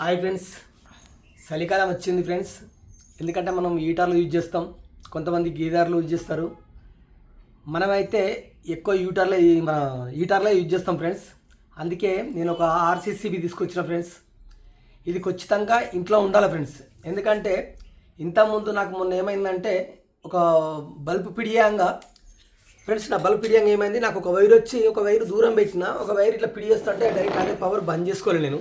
Hi friends చలికాలం వచ్చింది friends ఎందుకంటే మనం హీటర్లు యూజ్ చేస్తాం. కొంతమంది గీదార్లు యూజ్ చేస్తారు. మనమైతే ఎక్కువ హీటర్లే మన హీటర్లే యూజ్ చేస్తాం ఫ్రెండ్స్ అందుకే నేను ఒక ఆర్సీసీబీ తీసుకొచ్చిన ఫ్రెండ్స్ ఇది ఖచ్చితంగా ఇంట్లో ఉండాలి ఫ్రెండ్స్ ఎందుకంటే ఇంతకుముందు నాకు మొన్న ఏమైందంటే ఒక బల్బు పిడియాంగా ఫ్రెండ్స్ నా బల్బ్ పిడియంగా ఏమైంది? నాకు ఒక వైర్ వచ్చి ఒక వైర్ దూరం పెట్టిన ఒక వైర్ ఇట్లా పిడియేస్తుంటే డైరెక్ట్ అదే పవర్ బంద్ చేసుకోలేదు నేను.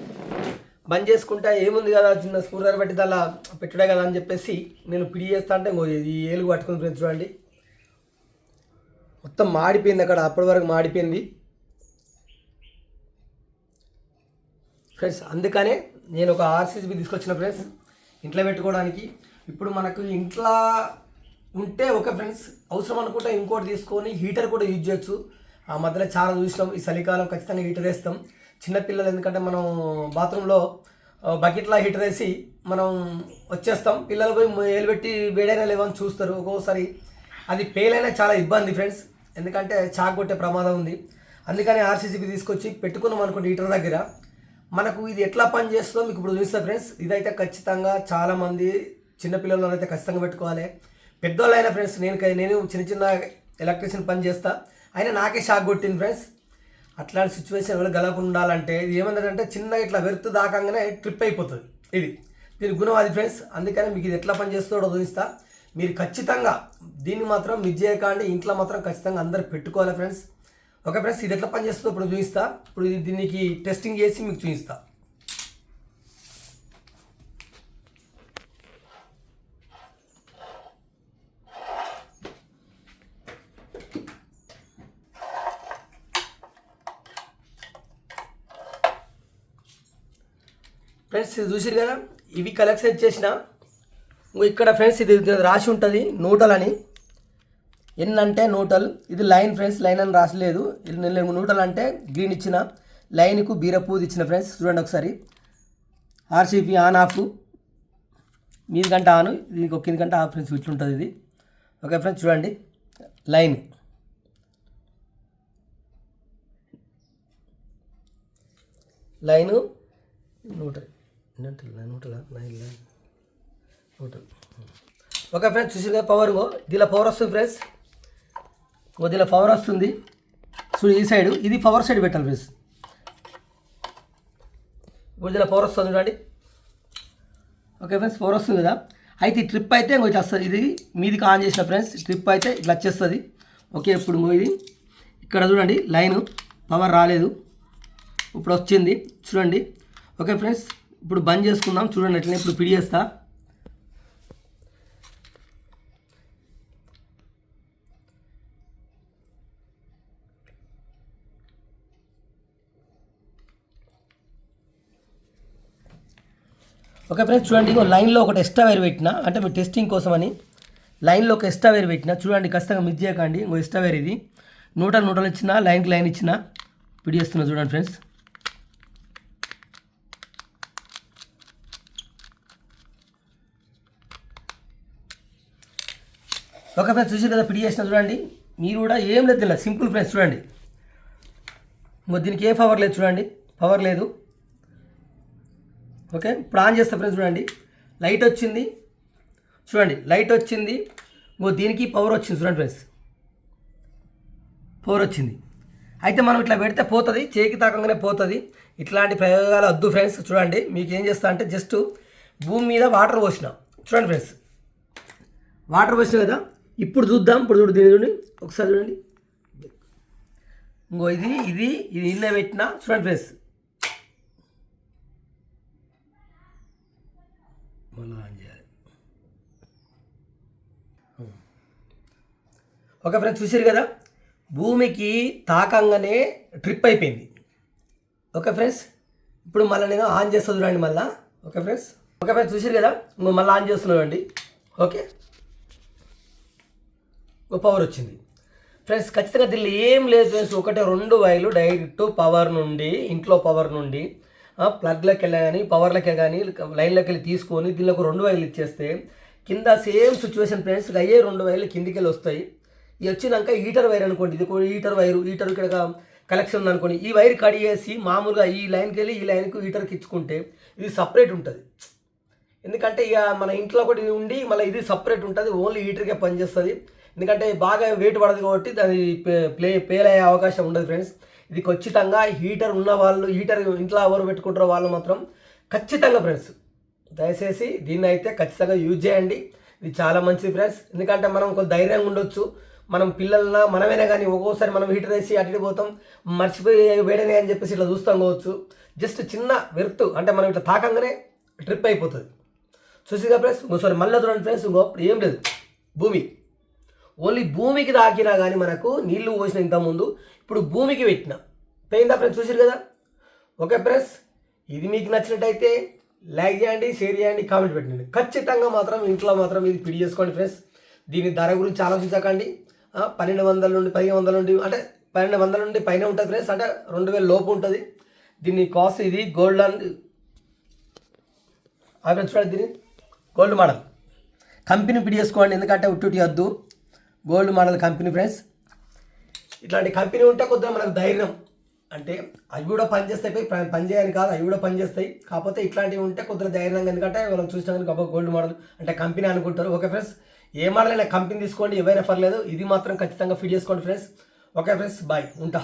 బంద్ చేసుకుంటా ఏముంది కదా చిన్న స్కూటర్ డ్రైవర్ పెట్టి అలా పెట్టడే కదా అని చెప్పేసి నేను పిడి చేస్తా అంటే ఇంకో ఈ ఏలుగు పట్టుకుని ఫ్రెండ్స్ చూడండి. మొత్తం మాడిపోయింది అక్కడ అప్పటి వరకు మాడిపోయింది. ఫ్రెండ్స్ అందుకనే నేను ఒక ఆర్సీసీబీ తీసుకొచ్చిన ఫ్రెండ్స్ ఇంట్లో పెట్టుకోవడానికి. ఇప్పుడు మనకు ఇంట్లో ఉంటే ఒక ఫ్రెండ్స్ అవసరం అనుకుంటే ఇంకోటి తీసుకొని హీటర్ కూడా యూజ్ చేయొచ్చు. ఆ మధ్యలో చాలా చూసినాం ఈ చలికాలం ఖచ్చితంగా హీటర్ వేస్తాం. చిన్నపిల్లలు ఎందుకంటే మనం బాత్రూంలో బకెట్లో హీటర్ వేసి మనం వచ్చేస్తాం. పిల్లలు పోయి ఏలు పెట్టి వేడైనా లేవని చూస్తారు. ఒక్కోసారి అది పేలైనా చాలా ఇబ్బంది ఫ్రెండ్స్ ఎందుకంటే చాక్ కొట్టే ప్రమాదం ఉంది. అందుకని ఆర్సీసీబీ తీసుకొచ్చి పెట్టుకున్నాం అనుకోండి హీటర్ దగ్గర. మనకు ఇది ఎట్లా పని చేస్తుందో మీకు ఇప్పుడు చూపిస్తా ఫ్రెండ్స్ ఇదైతే ఖచ్చితంగా చాలామంది చిన్నపిల్లలు అయితే ఖచ్చితంగా పెట్టుకోవాలి. పెద్దవాళ్ళు అయినా ఫ్రెండ్స్ నేను నేను చిన్న చిన్న ఎలక్ట్రీషియన్ పని చేస్తా. అయినా నాకే షాక్ కొట్టింది ఫ్రెండ్స్ అట్లాంటి సిచ్యువేషన్ ఎవరు గలకుండా ఉండాలంటే ఇది ఏమందంటే చిన్నగా ఇట్లా వెర్త్ దాకంగానే ట్రిప్ అయిపోతుంది. ఇది. దీని గుణం అది ఫ్రెండ్స్ అందుకని మీకు ఇది ఎట్లా పని చేస్తుందో చూపిస్తా మీరు ఖచ్చితంగా దీన్ని మాత్రం మిస్ చేయకండి ఇంట్లో మాత్రం ఖచ్చితంగా అందరు పెట్టుకోవాలి ఫ్రెండ్స్ ఓకే ఫ్రెండ్స్ ఇది ఎట్లా పని చేస్తుందో ఇప్పుడు చూపిస్తా. ఇప్పుడు దీనికి టెస్టింగ్ చేసి మీకు చూపిస్తా. ఫ్రెండ్స్ ఇది చూసిరు కదా? ఇవి కలెక్షన్ చేసిన. ఇక్కడ ఫ్రెండ్స్ ఇది రాసి ఉంటుంది నూటల్ అని ఎన్ అంటే నూటల్. ఇది లైన్ ఫ్రెండ్స్ లైన్ అని రాసలేదు. ఇది నూటల్ అంటే గ్రీన్ ఇచ్చిన. లైన్కు బీరపూది ఇచ్చిన ఫ్రెండ్స్ చూడండి ఒకసారి. RCP on off. మీది కంటే ఆన్ ఇది ఒక కింది కంటే ఆఫ్ ఫ్రెండ్స్ ఇట్లుంటుంది ఇది. ఓకే ఫ్రెండ్స్ చూడండి. Line. Line neutral neutral neutral line neutral okay friends చూసి కదా పవర్ దీనిలో పవర్ వస్తుంది ఫ్రెండ్స్. ఓ దీనిలో పవర్ వస్తుంది. చూడు ఈ సైడ్. ఇది పవర్ సైడ్ పెట్టాలి ఫ్రెండ్స్. ఇప్పుడు దీనిలో పవర్ వస్తుంది చూడండి. ఓకే ఫ్రెండ్స్ పవర్ వస్తుంది కదా. అయితే ఈ ట్రిప్ అయితే ఇంకొచ్చి వస్తుంది. ఇది మీదికి ఆన్ చేసిన ఫ్రెండ్స్. ట్రిప్ అయితే ఇట్లా వచ్చేస్తుంది. ఓకే ఇప్పుడు ఇది. ఇక్కడ చూడండి లైను. పవర్ రాలేదు. ఇప్పుడు వచ్చింది. చూడండి. Okay friends. ఇప్పుడు బంద్ చేసుకుందాం. చూడండి అట్లనే ఇప్పుడు పిడి చేస్తా. ఓకే ఫ్రెండ్స్ చూడండి ఇంకో లైన్లో ఒకటి ఎక్స్ట్రా వైర్ పెట్టిన. అంటే మీరు టెస్టింగ్ కోసం అని లైన్లో ఒక ఎక్స్ట్రా వైర్ పెట్టిన. చూడండి ఖచ్చితంగా మిస్ చేయకండి. ఇంకో ఎక్స్ట్రా వైర్ ఇది. నూట నూటలు ఇచ్చిన లైన్కి లైన్ ఇచ్చిన. పిడి చేస్తున్నా చూడండి ఫ్రెండ్స్. ఒక ఫ్రెండ్స్ చూసి కదా పిడి చేసిన చూడండి. మీరు కూడా ఏం లేదు తినలేదు సింపుల్ ఫ్రెండ్స్ చూడండి. ఇంకో దీనికి ఏ పవర్ లేదు చూడండి. పవర్ లేదు. ఓకే? ఇప్పుడు ఆన్ చేస్తా ఫ్రెండ్స్ చూడండి. లైట్ వచ్చింది. చూడండి లైట్ వచ్చింది. ఇంకో దీనికి పవర్ వచ్చింది చూడండి ఫ్రెండ్స్. పవర్ వచ్చింది. అయితే మనం ఇట్లా పెడితే పోతుంది చేకి తాకంగానే పోతుంది. ఇట్లాంటి ప్రయోగాలు వద్దు ఫ్రెండ్స్ చూడండి. మీకు ఏం చేస్తా అంటే జస్ట్ భూమి మీద వాటర్ పోసిన. చూడండి ఫ్రెండ్స్. వాటర్ పోసిన కదా? ఇప్పుడు చూద్దాం ఇప్పుడు చూడు దీని చూడండి. ఒకసారి చూడండి. ఇంకో ఇది ఇది ఇది నిన్న పెట్టిన చూడండి ఫ్రెండ్స్. మళ్ళీ ఆన్ చేయాలి. ఓకే ఫ్రెండ్స్ చూసారు కదా? భూమికి తాకంగానే ట్రిప్ అయిపోయింది. Okay friends? ఇప్పుడు మళ్ళీ నేను ఆన్ చేస్తా చూడండి మళ్ళీ. Okay friends? ఓకే ఫ్రెండ్స్ చూసారు కదా? ఇంకో మళ్ళీ ఆన్ చేస్తున్నామండి ఓకే? పవర్ వచ్చింది. ఫ్రెండ్స్ ఖచ్చితంగా దీనిలో ఏం లేదు ఫ్రెండ్స్ ఒకటే రెండు వైర్లు డైరెక్ట్ పవర్ నుండి ఇంట్లో పవర్ నుండి ప్లగ్లోకి వెళ్ళా కానీ పవర్లోకి కానీ లైన్లోకి వెళ్ళి తీసుకొని దీనిలో ఒక రెండు వైర్లు ఇచ్చేస్తే కింద సేమ్ సిచ్యువేషన్ ఫ్రెండ్స్ అయ్యే రెండు వైర్లు కిందికి వెళ్ళి వస్తాయి. ఇవి వచ్చినాక హీటర్ వైర్ అనుకోండి ఇది హీటర్ వైరు హీటర్ ఇక్కడ కలెక్షన్ ఉంది అనుకోండి ఈ వైర్ కట్ చేసి మామూలుగా ఈ లైన్కి వెళ్ళి ఈ లైన్కి హీటర్కి ఇచ్చుకుంటే ఇది సపరేట్ ఉంటుంది. ఎందుకంటే ఇక మన ఇంట్లో ఒకటి ఉండి మళ్ళీ ఇది సపరేట్ ఉంటుంది ఓన్లీ హీటర్కే పనిచేస్తుంది. ఎందుకంటే బాగా వెయిట్ పడదు కాబట్టి దాని పే- ప్లే పేల్ అయ్యే అవకాశం ఉండదు ఫ్రెండ్స్ ఇది ఖచ్చితంగా హీటర్ ఉన్న వాళ్ళు హీటర్ ఇంట్లో ఎవరు పెట్టుకుంటారో వాళ్ళు మాత్రం ఖచ్చితంగా ఫ్రెండ్స్ దయచేసి దీన్ని అయితే ఖచ్చితంగా యూజ్ చేయండి. ఇది చాలా మంచిది ఫ్రెండ్స్ ఎందుకంటే మనం కొంచెం ధైర్యంగా ఉండొచ్చు. మనం పిల్లలన మనమైనా కానీ ఒక్కోసారి మనం హీటర్ వేసి అటు ఇటు పోతాం. మర్చిపోయి వేడనే అని చెప్పేసి ఇట్లా చూస్తాం కావచ్చు. జస్ట్ చిన్న వెర్తు అంటే మనం ఇట్లా తాకంగానే ట్రిప్ అయిపోతుంది. చూసిగా ఫ్రెండ్స్ ఇంకోసారి మళ్ళీ చూడండి ఫ్రెండ్స్ ఇంకో ఏం లేదు. భూమి. ఓన్లీ భూమికి తాకినా కానీ మనకు నీళ్ళు పోసిన ఇంతకుముందు ఇప్పుడు భూమికి పెట్టిన. పోయిందా ఫ్రెండ్స్? చూసారు కదా? ఓకే ఫ్రెండ్స్ ఇది మీకు నచ్చినట్టయితే లైక్ చేయండి షేర్ చేయండి కామెంట్ పెట్టండి. ఖచ్చితంగా మాత్రం ఇంట్లో మాత్రం ఇది పిడి చేసుకోండి ఫ్రెండ్స్. దీని ధర గురించి ఆలోచించకండి. పన్నెండు వందల నుండి పదిహేను వందల నుండి అంటే పన్నెండు వందల నుండి పైన ఉంటుంది ఫ్రెండ్స్ అంటే రెండు వేల లోపు ఉంటుంది. దీని కాస్ట్ ఇది గోల్డ్ అండ్ అవి చూడండి దీని గోల్డ్ మోడల్. కంపెనీ పిడి చేసుకోండి ఎందుకంటే ఉట్టుటి వద్దు. Gold model company friends. ఇట్లాంటి కంపెనీ ఉంటే కొద్దిగా మనకు ధైర్యం. అంటే అవి కూడా పనిచేస్తాయి పోయి పని కాదు అవి కూడా పనిచేస్తాయి కాకపోతే ఇట్లాంటివి ఉంటే కొద్దిగా ధైర్యంగా ఎందుకంటే మనం చూసినా కానీ గొప్ప గోల్డ్ మోడల్ అంటే కంపెనీ అనుకుంటారు. ఓకే ఫ్రెండ్స్ ఏ మోడల్ అయినా కంపెనీ తీసుకోండి ఏవైనా పర్లేదు ఇది మాత్రం ఖచ్చితంగా ఫిట్ చేసుకోండి ఫ్రెండ్స్. ఓకే ఫ్రెండ్స్ బాయ్ ఉంటా.